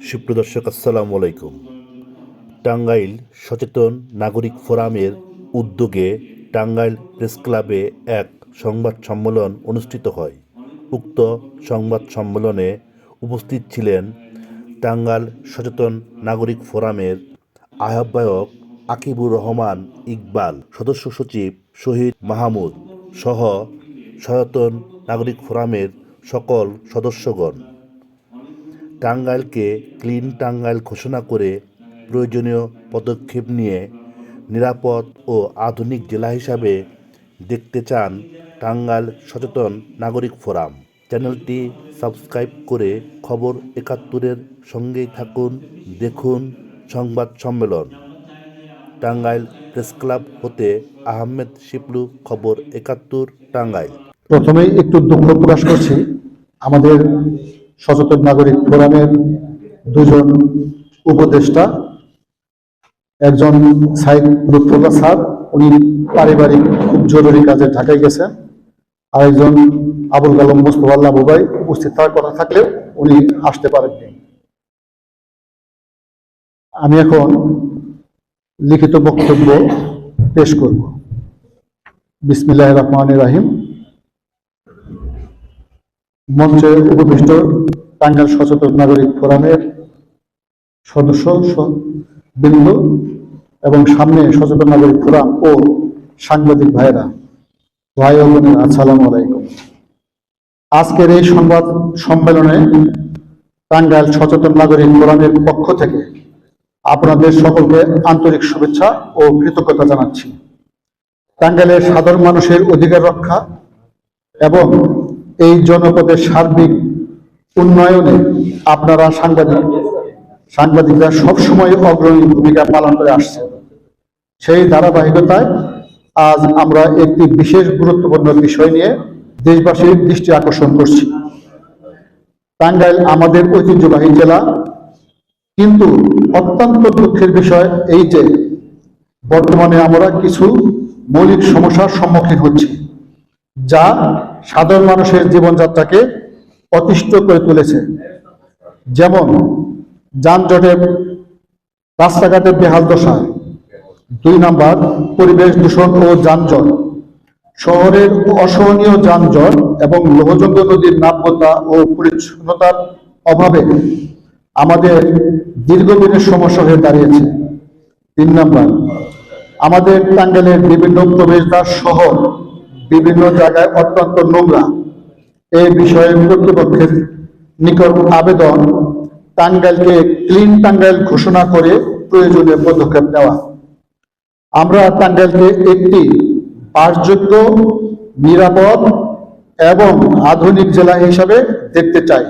সুপ্রদর্শক আসসালামু আলাইকুম। টাঙ্গাইল সচেতন নাগরিক ফোরামের উদ্যোগে টাঙ্গাইল প্রেস ক্লাবে এক সংবাদ সম্মেলন অনুষ্ঠিত হয়। উক্ত সংবাদ সম্মেলনে উপস্থিত ছিলেন টাঙ্গাইল সচেতন নাগরিক ফোরামের আহ্বায়ক আকিবুর রহমান ইকবাল, সদস্য সচিব শহীদ মাহমুদ সহ সচেতন নাগরিক ফোরামের সকল সদস্যগণ। টাঙ্গাইলকে ক্লিন টাঙ্গাইল ঘোষণা করে প্রয়োজনীয় পদক্ষেপ নিয়ে নিরাপদ ও আধুনিক জেলা হিসাবে দেখতে চান টাঙ্গাইল সচেতন নাগরিক ফোরাম। চ্যানেলটি সাবস্ক্রাইব করে খবর একাত্তরের সঙ্গেই থাকুন, দেখুন সংবাদ সম্মেলন। টাঙ্গাইল প্রেস ক্লাব হতে আহমেদ শিপলু, খবর একাত্তর, টাঙ্গাইল। প্রথমেই একটু দুঃখ প্রকাশ করছি। আমাদের সচেতন নাগরিক ফোরামের দুজন উপদেষ্টা, একজন সাইদ লুৎফুল্লাহ স্যার, উনি পারিবারিক খুব জরুরি কাজে ঢাকায় গেছেন। আরেকজন আবুল কালাম মোস্তফাল্লাহ বুবাই উপস্থিত থাকার কথা থাকলেও উনি আসতে পারেননি। আমি এখন লিখিত বক্তব্য পেশ করব। বিসমিল্লাহ রহমান রাহিম। মঞ্চে উপবিষ্ট টাঙ্গাইল সচেতন নাগরিক ফোরামের সদস্য বৃন্দ এবং সামনে সচেতন নাগরিক ফোরাম ও সাংবাদিক ভাইরা ভাই আসসালামু আলাইকুম। আজকের এই সংবাদ সম্মেলনে টাঙ্গাইল সচেতন নাগরিক ফোরামের পক্ষ থেকে আপনাদের সকলকে আন্তরিক শুভেচ্ছা ও কৃতজ্ঞতা জানাচ্ছি। টাঙ্গাইলের সাধারণ মানুষের অধিকার রক্ষা এবং এই জনপদের সার্বিক উন্নয়নে আপনারা সাংবাদিক সাংবাদিকরা সবসময় অগ্রণী ভূমিকা পালন করে আসছে। সেই ধারাবাহিকতায় আজ আমরা একটি বিশেষ গুরুত্বপূর্ণ বিষয় নিয়ে দেশবাসীর দৃষ্টি আকর্ষণ করছি। টাঙ্গাইল আমাদের ঐতিহ্যবাহী জেলা। কিন্তু অত্যন্ত দুঃখের বিষয় এই যে, বর্তমানে আমরা কিছু মৌলিক সমস্যার সম্মুখীন হচ্ছি, যা সাধারণ মানুষের জীবনযাত্রাকে অতিষ্ঠ করে তুলেছে। যেমন যানজটের রাস্তাঘাটের বেহাল দশা, দুই নাম্বার পরিবেশ দূষণ ও যানজট। শহরের অসহনীয় যানজট এবং লোহজঙ্গ নদীর নাব্যতা ও পরিচ্ছন্নতার অভাবে আমাদের দীর্ঘদিনের সমস্যা হয়ে দাঁড়িয়েছে। তিন নাম্বার, আমাদের টাঙ্গাইলের বিভিন্ন প্রবেশদ্বার শহর বিভিন্ন জায়গায় অত্যন্ত নোংরা। এই বিষয়ে কর্তৃপক্ষের নিকট আবেদন, টাঙ্গাইলকে ক্লিন টাঙ্গাইল ঘোষণা করে প্রয়োজনীয় পদক্ষেপ নেওয়া। আমরা টাঙ্গাইলকে একটি বাসযোগ্য নিরাপদ এবং আধুনিক জেলা হিসাবে দেখতে চাই।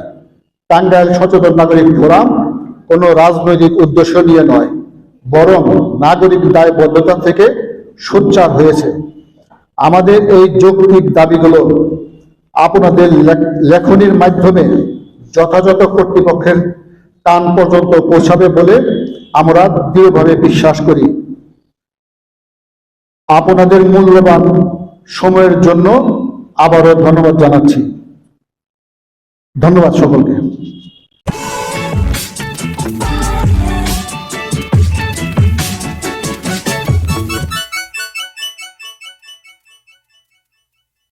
টাঙ্গাইল সচেতন নাগরিক ফোরাম কোনো রাজনৈতিক উদ্দেশ্য নিয়ে নয়, বরং নাগরিক দায়বদ্ধতা থেকে সোচ্চার হয়েছে। আমাদের এই যৌক্তিক দাবিগুলো আপনাদের লেখ- লেখনির মাধ্যমে যথাযথ কর্তৃপক্ষের টান পর্যন্ত পৌঁছাবে বলে আমরা দৃঢ়ভাবে বিশ্বাস করি। আপনাদের মূল্যবান সময়ের জন্য আবারও ধন্যবাদ জানাচ্ছি। ধন্যবাদ সকলকে।